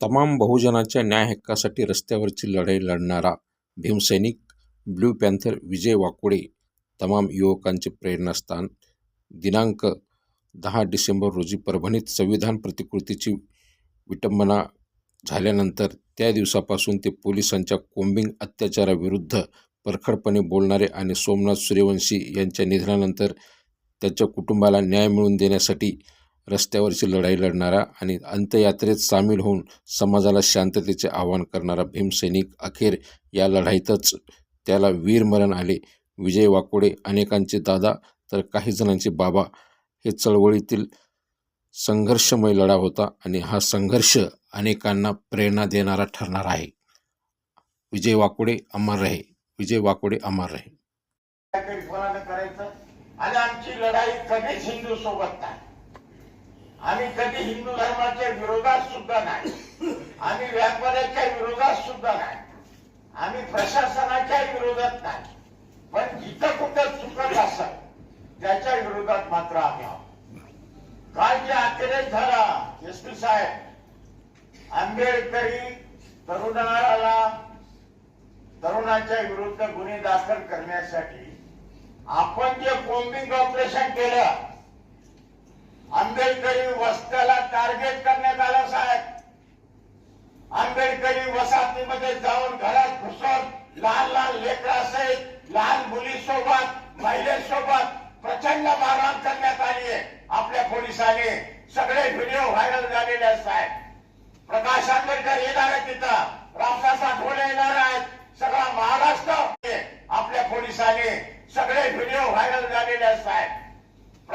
तमाम बहुजनांच्या न्याय हक्कासाठी रस्त्यावरची लढाई लढणारा भीमसैनिक ब्ल्यू पॅन्थर विजय वाकोडे तमाम युवकांचे प्रेरणास्थान. दिनांक दहा डिसेंबर रोजी परभणीत संविधान प्रतिकृतीची विटंबना झाल्यानंतर त्या दिवसापासून ते पोलिसांच्या कोंबिंग अत्याचाराविरुद्ध परखडपणे बोलणारे आणि सोमनाथ सूर्यवंशी यांच्या निधनानंतर त्यांच्या कुटुंबाला न्याय मिळवून देण्यासाठी रस्त्यावरची लढाई लढणारा आणि अंत्ययात्रेत सामील होऊन समाजाला शांततेचे आवाहन करणारा भीमसैनिक अखेर या लढाईतच त्याला वीरमरण आले. विजय वाकोडे अनेकांचे दादा तर काही जणांचे बाबा. हे चळवळीतील संघर्षमय लढा होता आणि हा संघर्ष अनेकांना प्रेरणा देणारा ठरणार आहे. विजय वाकोडे अमर रहे. विजय वाकोडे अमर रहे. करायचं? आणि आमची लढाई कधीच हिंदू सोबत नाही. आम्ही कधी हिंदू धर्माच्या विरोधात सुद्धा नाही. आम्ही व्यापाऱ्याच्या विरोधात सुद्धा नाही. आम्ही प्रशासनाच्या विरोधात नाही. पण जिथं कुठं चुकत असत त्याच्या विरोधात मात्र आम्ही आहोत. काल जे अखेरेस झाला एस पी साहेब. आंबेडकरी तरुणाला तरुणाच्या विरुद्ध गुन्हे दाखल करण्यासाठी आपण जे कोम्बिंग ऑपरेशन केलं आंबेडकरी वस्त्याला टार्गेट करण्यात आलं साहेब. आंबेडकरी वसाहतीमध्ये जाऊन घरात घुसून लहान लहान लेकरासहित लहान मुलीसोबत महिलेसोबत प्रचंड मारहाण करण्यात आली आहे आपल्या पोलिसांनी. सगळे व्हिडिओ व्हायरल झालेले आहेत साहेब. प्रकाश आंबेडकर येणार आहे तिथं. रामदास आठवले येणार आहेत. सगळा महाराष्ट्र आपल्या पोलिसांनी. सगळे व्हिडिओ व्हायरल झालेले आहेत साहेब.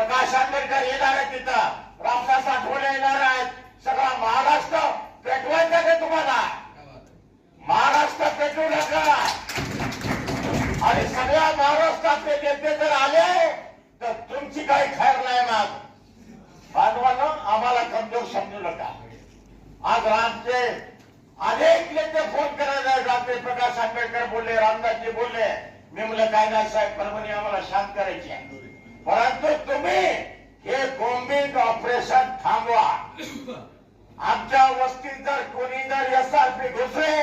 प्रकाश आंबेडकर येणार आहे तिथं. रामदास आठवले येणार आहेत. सगळा महाराष्ट्र पेटवायचा का तुम्हाला? महाराष्ट्र पेटवू नका. आणि सगळ्या महाराष्ट्रातले नेते जर आले तर तुमची काही खैर नाही मग. बांधवांनो आम्हाला कमजोर समजू नका. आज रामचे अनेक नेते फोन करायला रात्री प्रकाश आंबेडकर बोलले रामदासजी बोलले मी म्हणलं काय नाही साहेब परभणी आम्हाला शांत करायची आहे. परंतु तुम्ही हे बॉम्बिंग ऑपरेशन थांबवा. आमच्या वस्तीत जर कोणी जर एसआरपी घुसले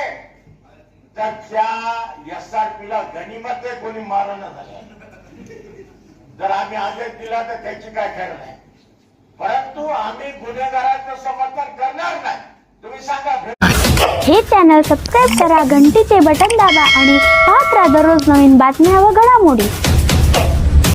तर त्या एसआरपीला गणिमत आहे कोणी मारण झालं जर आम्ही आदेश दिला तर त्याची काय खरं नाही. परंतु आम्ही गुन्हेगारांचं समर्थन करणार नाही. तुम्ही सांगा हे चॅनल सबस्क्राईब करा घंटीचे बटन दाबा आणि पाहत राहा दररोज नवीन बातम्या व घडामोडी.